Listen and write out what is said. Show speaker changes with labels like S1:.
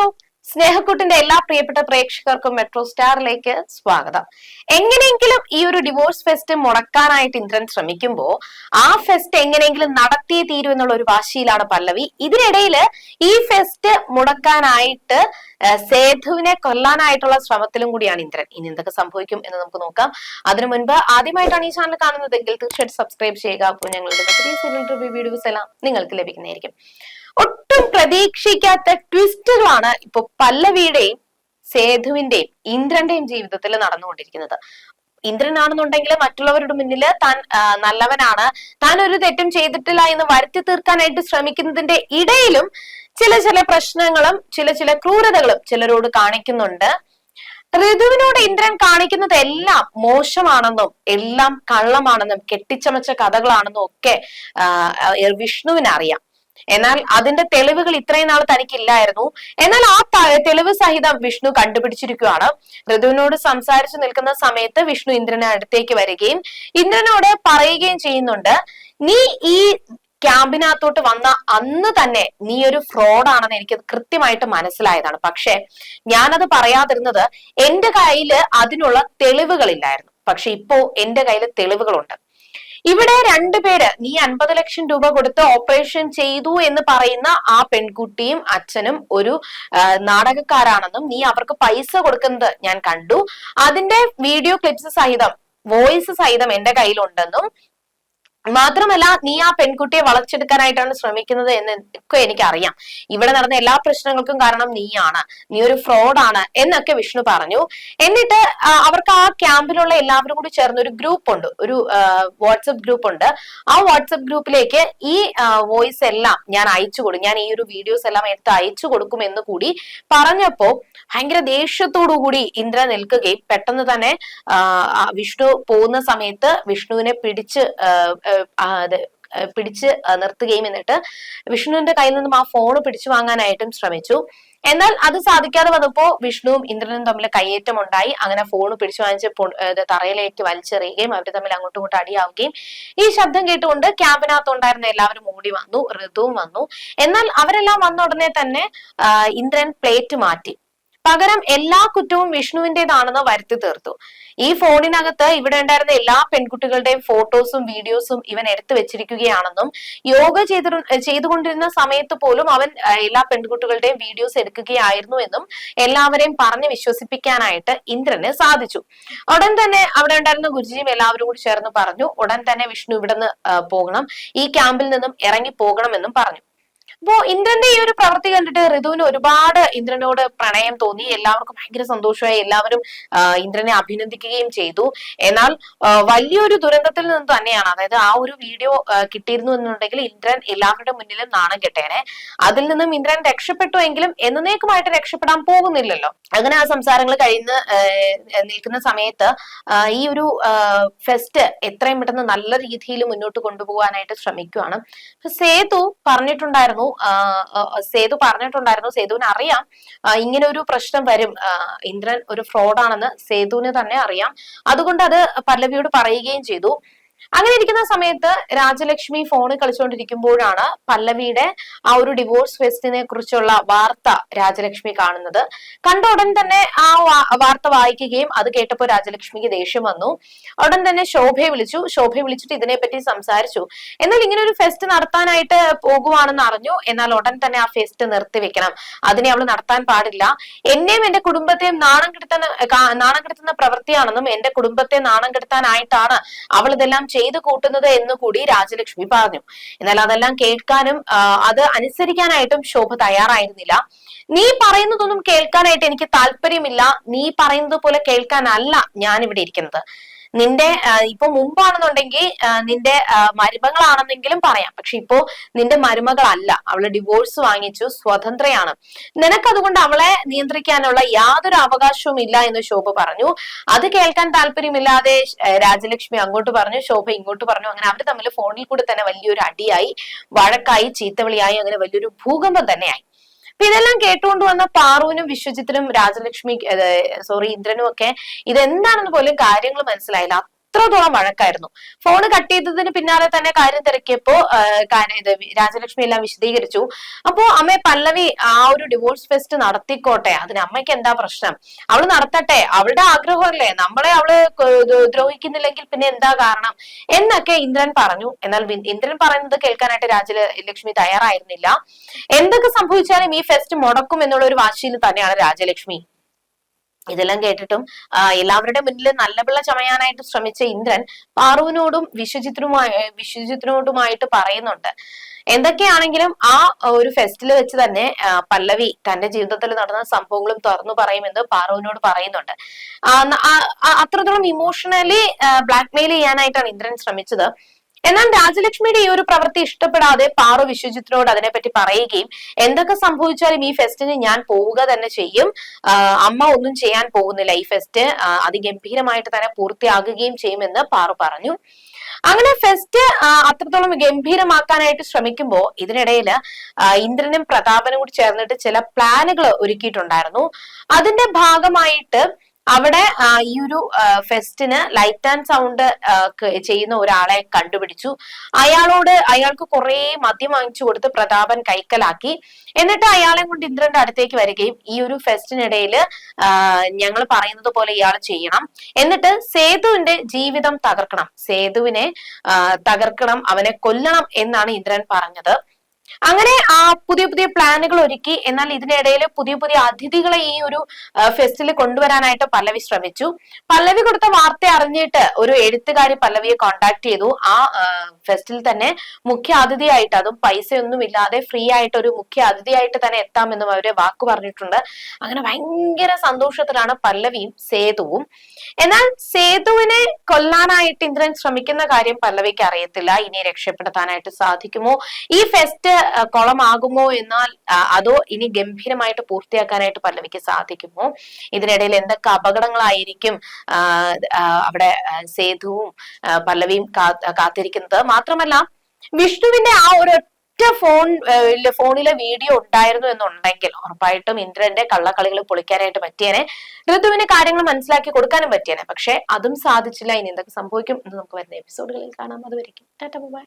S1: Hello സ്നേഹക്കുട്ടിന്റെ എല്ലാ പ്രിയപ്പെട്ട പ്രേക്ഷകർക്കും മെട്രോ സ്റ്റാറിലേക്ക് സ്വാഗതം. എങ്ങനെയെങ്കിലും ഈ ഒരു ഡിവോഴ്സ് ഫെസ്റ്റ് മുടക്കാനായിട്ട് ഇന്ദ്രൻ ശ്രമിക്കുമ്പോൾ ആ ഫെസ്റ്റ് എങ്ങനെയെങ്കിലും നടത്തിയേ തീരൂ എന്നുള്ള ഒരു വാശിയിലാണ് പല്ലവി. ഇതിനിടയിൽ ഈ ഫെസ്റ്റ് മുടക്കാനായിട്ട് സേതുവിനെ കൊല്ലാനായിട്ടുള്ള ശ്രമത്തിലും കൂടിയാണ് ഇന്ദ്രൻ. ഇനി എന്തൊക്കെ സംഭവിക്കും എന്ന് നമുക്ക് നോക്കാം. അതിനു മുൻപ് ആദ്യമായിട്ടാണ് ഈ ചാനൽ കാണുന്നതെങ്കിൽ തീർച്ചയായിട്ടും സബ്സ്ക്രൈബ് ചെയ്യുക. അപ്പോൾ ഞങ്ങളുടെ സീരിയൽ വീഡിയോസ് എല്ലാം നിങ്ങൾക്ക് ലഭിക്കുന്നതായിരിക്കും. പ്രതീക്ഷിക്കാത്ത ട്വിസ്റ്റുകളാണ് ഇപ്പൊ പല്ലവിയുടെയും സേതുവിന്റെയും ഇന്ദ്രന്റെയും ജീവിതത്തിൽ നടന്നുകൊണ്ടിരിക്കുന്നത്. ഇന്ദ്രനാണെന്നുണ്ടെങ്കിൽ മറ്റുള്ളവരുടെ മുന്നിൽ താൻ നല്ലവനാണ്. താൻ ഒരു തെറ്റും ചെയ്തിട്ടില്ല എന്ന് വരുത്തി തീർക്കാനായിട്ട് ശ്രമിക്കുന്നതിന്റെ ഇടയിലും ചില ചില പ്രശ്നങ്ങളും ചില ചില ക്രൂരതകളും ചിലരോട് കാണിക്കുന്നുണ്ട്. ഋതുവിനോട് ഇന്ദ്രൻ കാണിക്കുന്നത് എല്ലാം മോശമാണെന്നും എല്ലാം കള്ളമാണെന്നും കെട്ടിച്ചമച്ച കഥകളാണെന്നും ഒക്കെ വിഷ്ണുവിന് അറിയാം എന്നാൽ അതിന്റെ തെളിവുകൾ ഇത്രയും നാൾ തനിക്കില്ലായിരുന്നു. എന്നാൽ ആ തെളിവ് സഹിതം വിഷ്ണു കണ്ടുപിടിച്ചിരിക്കുകയാണ്. ഋതുവിനോട് സംസാരിച്ചു നിൽക്കുന്ന സമയത്ത് വിഷ്ണു ഇന്ദ്രനെ അടുത്തേക്ക് വരികയും ഇന്ദ്രനോട് പറയുകയും ചെയ്യുന്നുണ്ട് നീ ഈ ക്യാമ്പിനകത്തോട്ട് വന്ന അന്ന് തന്നെ നീ ഒരു ഫ്രോഡാണെന്ന് എനിക്ക് കൃത്യമായിട്ട് മനസ്സിലായതാണ്. പക്ഷെ ഞാനത് പറയാതിരുന്നത് എന്റെ കയ്യിൽ അതിനുള്ള തെളിവുകളില്ലായിരുന്നു. പക്ഷെ ഇപ്പോ എന്റെ കയ്യിൽ തെളിവുകളുണ്ട്. ഇവിടെ രണ്ടുപേര് നീ അൻപത് ലക്ഷം രൂപ കൊടുത്ത് ഓപ്പറേഷൻ ചെയ്തു എന്ന് പറയുന്ന ആ പെൺകുട്ടിയും അച്ഛനും ഒരു നാടകക്കാരാണെന്നും നീ അവർക്ക് പൈസ കൊടുക്കുന്നത് ഞാൻ കണ്ടു. അതിന്റെ വീഡിയോ ക്ലിപ്സ് സഹിതം വോയിസ് സഹിതം എന്റെ കയ്യിലുണ്ടെന്നും മാത്രമല്ല നീ ആ പെൺകുട്ടിയെ വളച്ചെടുക്കാനായിട്ടാണ് ശ്രമിക്കുന്നത് എന്ന് ഒക്കെ എനിക്കറിയാം. ഇവിടെ നടന്ന എല്ലാ പ്രശ്നങ്ങൾക്കും കാരണം നീയാണ്. നീ ഒരു ഫ്രോഡാണ് എന്നൊക്കെ വിഷ്ണു പറഞ്ഞു. എന്നിട്ട് അവർക്ക് ആ ക്യാമ്പിലുള്ള എല്ലാവരും കൂടി ചേർന്ന് ഒരു ഗ്രൂപ്പ് ഉണ്ട്. ഒരു വാട്സപ്പ് ഗ്രൂപ്പ് ഉണ്ട്. ആ വാട്സപ്പ് ഗ്രൂപ്പിലേക്ക് ഈ വോയിസ് എല്ലാം ഞാൻ അയച്ചു കൊടുക്കും. ഞാൻ ഈ ഒരു വീഡിയോസ് എല്ലാം എടുത്ത് അയച്ചു കൊടുക്കും എന്ന് കൂടി പറഞ്ഞപ്പോ ഭയങ്കര ദേഷ്യത്തോടു കൂടി ഇന്ദ്ര നിൽക്കുകയും പെട്ടെന്ന് തന്നെ വിഷ്ണു പോകുന്ന സമയത്ത് വിഷ്ണുവിനെ പിടിച്ച് പിടിച്ച് നിർത്തുകയും എന്നിട്ട് വിഷ്ണുവിന്റെ കയ്യിൽ നിന്നും ആ ഫോൺ പിടിച്ചു വാങ്ങാനായിട്ടും ശ്രമിച്ചു. എന്നാൽ അത് സാധിക്കാതെ വന്നപ്പോ വിഷ്ണുവും ഇന്ദ്രനും തമ്മിൽ കയ്യേറ്റം ഉണ്ടായി. അങ്ങനെ ഫോൺ പിടിച്ചു വാങ്ങിച്ച് തറയിലേക്ക് വലിച്ചെറിയുകയും അവർ തമ്മിൽ അങ്ങോട്ടും ഇങ്ങോട്ടും അടിയാവുകയും ഈ ശബ്ദം കേട്ടുകൊണ്ട് ക്യാമ്പിനകത്ത് ഉണ്ടായിരുന്ന എല്ലാവരും ഓടി വന്നു ഋതുവും വന്നു. എന്നാൽ അവരെല്ലാം വന്ന ഉടനെ തന്നെ ഇന്ദ്രൻ പ്ലേറ്റ് മാറ്റി. പകരം എല്ലാ കുറ്റവും വിഷ്ണുവിന്റേതാണെന്ന് വരുത്തി തീർത്തു. ഈ ഫോണിനകത്ത് ഇവിടെ ഉണ്ടായിരുന്ന എല്ലാ പെൺകുട്ടികളുടെയും ഫോട്ടോസും വീഡിയോസും ഇവൻ എടുത്തു വെച്ചിരിക്കുകയാണെന്നും യോഗ ചെയ്തു ചെയ്തുകൊണ്ടിരുന്ന സമയത്ത് പോലും അവൻ എല്ലാ പെൺകുട്ടികളുടെയും വീഡിയോസ് എടുക്കുകയായിരുന്നു എന്നും എല്ലാവരെയും പറഞ്ഞ് വിശ്വസിപ്പിക്കാനായിട്ട് ഇന്ദ്രന് സാധിച്ചു. ഉടൻ തന്നെ അവിടെ ഉണ്ടായിരുന്ന ഗുരുജിയും എല്ലാവരും കൂടി ചേർന്ന് പറഞ്ഞു ഉടൻ തന്നെ വിഷ്ണു ഇവിടെ നിന്ന് പോകണം. ഈ ക്യാമ്പിൽ നിന്നും ഇറങ്ങി പോകണമെന്നും പറഞ്ഞു. അപ്പോ ഇന്ദ്രന്റെ ഈ ഒരു പ്രവൃത്തി കണ്ടിട്ട് ഋതുവിന് ഒരുപാട് ഇന്ദ്രനോട് പ്രണയം തോന്നി. എല്ലാവർക്കും ഭയങ്കര സന്തോഷമായി. എല്ലാവരും ഇന്ദ്രനെ അഭിനന്ദിക്കുകയും ചെയ്തു. എന്നാൽ വലിയൊരു ദുരന്തത്തിൽ നിന്ന് തന്നെയാണ് അതായത് ആ ഒരു വീഡിയോ കിട്ടിയിരുന്നു എന്നുണ്ടെങ്കിൽ ഇന്ദ്രൻ എല്ലാവരുടെ മുന്നിലും നാണം കെട്ടേനെ. അതിൽ നിന്നും ഇന്ദ്രൻ രക്ഷപ്പെട്ടു എങ്കിലും എന്നേക്കുമായിട്ട് രക്ഷപ്പെടാൻ പോകുന്നില്ലല്ലോ. അങ്ങനെ ആ സംസാരങ്ങൾ കഴിയുന്ന നിൽക്കുന്ന സമയത്ത് ഈ ഒരു ഫെസ്റ്റ് എത്രയും പെട്ടെന്ന് നല്ല രീതിയിൽ മുന്നോട്ട് കൊണ്ടുപോകാനായിട്ട് ശ്രമിക്കുകയാണ് സേതു പറഞ്ഞിട്ടുണ്ടായിരുന്നു സേതു പറഞ്ഞിട്ടുണ്ടായിരുന്നു. സേതുവിന് അറിയാം. ഇങ്ങനെ ഒരു പ്രശ്നം വരും. ഇന്ദ്രൻ ഒരു ഫ്രോഡാണെന്ന് സേതുവിന് തന്നെ അറിയാം. അതുകൊണ്ട് അത് പല്ലവിയോട് പറയുകയും ചെയ്തു. അങ്ങനെ ഇരിക്കുന്ന സമയത്ത് രാജലക്ഷ്മി ഫോണിൽ കളിച്ചുകൊണ്ടിരിക്കുമ്പോഴാണ് പല്ലവിയുടെ ആ ഒരു ഡിവോഴ്സ് ഫെസ്റ്റിനെ കുറിച്ചുള്ള വാർത്ത രാജലക്ഷ്മി കാണുന്നത്. കണ്ട ഉടൻ തന്നെ ആ വാർത്ത വായിക്കുകയും അത് കേട്ടപ്പോൾ രാജലക്ഷ്മിക്ക് ദേഷ്യം വന്നു. ഉടൻ തന്നെ ശോഭയെ വിളിച്ചു. ശോഭയെ വിളിച്ചിട്ട് ഇതിനെപ്പറ്റി സംസാരിച്ചു. എന്നാൽ ഇങ്ങനെ ഒരു ഫെസ്റ്റ് നടത്താനായിട്ട് പോകുവാണെന്ന് അറിഞ്ഞു. എന്നാൽ ഉടൻ തന്നെ ആ ഫെസ്റ്റ് നിർത്തിവെക്കണം അതിനെ അവൾ നടത്താൻ പാടില്ല. എന്നെയും എന്റെ കുടുംബത്തെയും നാണം കെടുത്തുന്ന നാണം കെടുത്തുന്ന പ്രവൃത്തിയാണെന്നും എന്റെ കുടുംബത്തെ നാണം കെടുത്താനായിട്ടാണ് അവൾ ഇതെല്ലാം ചെയ്തു കൂട്ടുന്നത് എന്ന് കൂടി രാജലക്ഷ്മി പറഞ്ഞു. എന്നാൽ അതെല്ലാം കേൾക്കാനും അത് അനുസരിക്കാനായിട്ടും ശോഭ തയ്യാറായിരുന്നില്ല. നീ പറയുന്നതൊന്നും കേൾക്കാനായിട്ട് എനിക്ക് താല്പര്യമില്ല. നീ പറയുന്നത് പോലെ കേൾക്കാനല്ല ഞാൻ ഇവിടെ ഇരിക്കുന്നത്. നിന്റെ ഇപ്പൊ മുമ്പാണെന്നുണ്ടെങ്കിൽ നിന്റെ മരുമകളാണെന്നെങ്കിലും പറയാം. പക്ഷെ ഇപ്പോ നിന്റെ മരുമകളല്ല. അവൾ ഡിവോഴ്സ് വാങ്ങിച്ചു സ്വതന്ത്രയാണ്. നിനക്കതുകൊണ്ട് അവളെ നിയന്ത്രിക്കാനുള്ള യാതൊരു അവകാശവും ഇല്ല എന്ന് ശോഭ പറഞ്ഞു. അത് കേൾക്കാൻ താല്പര്യമില്ലാതെ രാജലക്ഷ്മി അങ്ങോട്ട് പറഞ്ഞു ശോഭ ഇങ്ങോട്ട് പറഞ്ഞു. അങ്ങനെ അവർ തമ്മിൽ ഫോണിൽ കൂടെ തന്നെ വലിയൊരു അടിയായി. വഴക്കായി ചീത്തവിളിയായി അങ്ങനെ വലിയൊരു ഭൂകമ്പം തന്നെയായി. അപ്പൊ ഇതെല്ലാം കേട്ടുകൊണ്ട് വന്ന പാറുവിനും വിശ്വജിത്തിനും രാജലക്ഷ്മി സോറി ഇന്ദ്രനും ഒക്കെ ഇതെന്താണെന്ന് പോലും കാര്യങ്ങൾ മനസ്സിലായില്ല. അത്രത്തോളം വഴക്കായിരുന്നു. ഫോൺ കട്ട് ചെയ്തതിന് പിന്നാലെ തന്നെ കാര്യം തിരക്കിയപ്പോ ഇത് രാജലക്ഷ്മി എല്ലാം വിശദീകരിച്ചു. അപ്പോ അമ്മ പല്ലവി ആ ഒരു ഡിവോഴ്സ് ഫെസ്റ്റ് നടത്തിക്കോട്ടെ? അതിന് അമ്മയ്ക്ക് എന്താ പ്രശ്നം? അവൾ നടത്തട്ടെ? അവളുടെ ആഗ്രഹമല്ലേ? നമ്മളെ അവൾ ദ്രോഹിക്കുന്നില്ലെങ്കിൽ പിന്നെ എന്താ കാരണം? എന്നൊക്കെ ഇന്ദ്രൻ പറഞ്ഞു. എന്നാൽ ഇന്ദ്രൻ പറയുന്നത് കേൾക്കാനായിട്ട് രാജലക്ഷ്മി തയ്യാറായിരുന്നില്ല. എന്തൊക്കെ സംഭവിച്ചാലും ഈ ഫെസ്റ്റ് മുടക്കും എന്നുള്ള ഒരു വാശിയിൽ തന്നെയാണ് രാജലക്ഷ്മി. ഇതെല്ലാം കേട്ടിട്ടും എല്ലാവരുടെ മുന്നിൽ നല്ല പിള്ള ചമയാനായിട്ട് ശ്രമിച്ച ഇന്ദ്രൻ പാറുവിനോടും വിശ്വജിത്തിനുമായി വിശ്വജിത്തിനോടുമായിട്ട് പറയുന്നുണ്ട്. എന്തൊക്കെയാണെങ്കിലും ആ ഒരു ഫെസ്റ്റിൽ വെച്ച് തന്നെ പല്ലവി തന്റെ ജീവിതത്തിൽ നടന്ന സംഭവങ്ങളും തുറന്നു പറയുമെന്ന് പാറുവിനോട് പറയുന്നുണ്ട്. അത്രത്തോളം ഇമോഷണലി ബ്ലാക്ക്മെയിൽ ചെയ്യാനായിട്ടാണ് ഇന്ദ്രൻ ശ്രമിച്ചത്. എന്നാൽ രാജലക്ഷ്മിയുടെ ഈ ഒരു പ്രവൃത്തി ഇഷ്ടപ്പെടാതെ പാറു വിശ്വജിത്തിനോട് അതിനെപ്പറ്റി പറയുകയും എന്തൊക്കെ സംഭവിച്ചാലും ഈ ഫെസ്റ്റിന് ഞാൻ പോവുക തന്നെ ചെയ്യും. അമ്മ ഒന്നും ചെയ്യാൻ പോകുന്നില്ല ഈ ഫെസ്റ്റ്. അതിഗംഭീരമായിട്ട് തന്നെ പൂർത്തിയാകുകയും ചെയ്യുമെന്ന് പാറു പറഞ്ഞു. അങ്ങനെ ഫെസ്റ്റ് അത്രത്തോളം ഗംഭീരമാക്കാനായിട്ട് ശ്രമിക്കുമ്പോൾ ഇതിനിടയിൽ ഇന്ദ്രനും പ്രതാപനും കൂടി ചേർന്നിട്ട് ചില പ്ലാനുകൾ ഒരുക്കിയിട്ടുണ്ടായിരുന്നു. അതിന്റെ ഭാഗമായിട്ട് അവിടെ ഈ ഒരു ഫെസ്റ്റിന് ലൈറ്റ് ആൻഡ് സൗണ്ട് ചെയ്യുന്ന ഒരാളെ കണ്ടുപിടിച്ചു. അയാളോട് അയാൾക്ക് കുറെ മദ്യം വാങ്ങിച്ചു കൊടുത്ത് പ്രതാപൻ കൈക്കലാക്കി. എന്നിട്ട് അയാളെ കൊണ്ട് ഇന്ദ്രന്റെ അടുത്തേക്ക് വരികയും ഈ ഒരു ഫെസ്റ്റിനിടയിൽ ഞങ്ങൾ പറയുന്നത് പോലെ ഇയാൾ ചെയ്യണം. എന്നിട്ട് സേതുവിന്റെ ജീവിതം തകർക്കണം. സേതുവിനെ തകർക്കണം അവനെ കൊല്ലണം എന്നാണ് ഇന്ദ്രൻ പറഞ്ഞത്. അങ്ങനെ ആ പുതിയ പുതിയ പ്ലാനുകൾ ഒരുക്കി എന്നാൽ ഇതിനിടയിൽ പുതിയ പുതിയ അതിഥികളെ ഈ ഒരു ഫെസ്റ്റിൽ കൊണ്ടുവരാനായിട്ട് പല്ലവി ശ്രമിച്ചു. പല്ലവി കൊടുത്ത വാർത്ത അറിഞ്ഞിട്ട് ഒരു എഴുത്തുകാരി പല്ലവിയെ കോണ്ടാക്ട് ചെയ്തു. ആ ഫെസ്റ്റിൽ തന്നെ മുഖ്യ അതിഥിയായിട്ട് അതും പൈസയൊന്നും ഇല്ലാതെ ഫ്രീ ആയിട്ട് ഒരു മുഖ്യ അതിഥിയായിട്ട് തന്നെ എത്താമെന്നും അവരെ വാക്ക് പറഞ്ഞിട്ടുണ്ട്. അങ്ങനെ ഭയങ്കര സന്തോഷത്തിലാണ് പല്ലവിയും സേതുവും. എന്നാൽ സേതുവിനെ കൊല്ലാനായിട്ട് ഇന്ദ്രൻ ശ്രമിക്കുന്ന കാര്യം പല്ലവിക്ക് അറിയത്തില്ല. ഇനി രക്ഷപ്പെടുത്താനായിട്ട് സാധിക്കുമോ? ഈ ഫെസ്റ്റ് കുളമാകുമോ എന്നാൽ അതോ ഇനി ഗംഭീരമായിട്ട് പൂർത്തിയാക്കാനായിട്ട് പല്ലവിക്ക് സാധിക്കുമോ? ഇതിനിടയിൽ എന്തൊക്കെ അപകടങ്ങളായിരിക്കും അവിടെ സേതുവും പല്ലവിയും കാത്തിരിക്കുന്നത്? മാത്രമല്ല വിഷ്ണുവിന്റെ ആ ഒരു ഫോൺ ഫോണിലെ വീഡിയോ ഉണ്ടായിരുന്നു എന്നുണ്ടെങ്കിൽ ഉറപ്പായിട്ടും ഇന്ദ്രന്റെ കള്ളക്കളികൾ പൊളിക്കാനായിട്ട് പറ്റിയേനെ. ഋതുവിന് കാര്യങ്ങൾ മനസ്സിലാക്കി കൊടുക്കാനും പറ്റിയേനെ. പക്ഷെ അതും സാധിച്ചില്ല. ഇനി എന്തൊക്കെ സംഭവിക്കും എന്ന് നമുക്ക് വരുന്ന എപ്പിസോഡുകളിൽ കാണാം. അതുവരെയും ടാറ്റ ബൈ.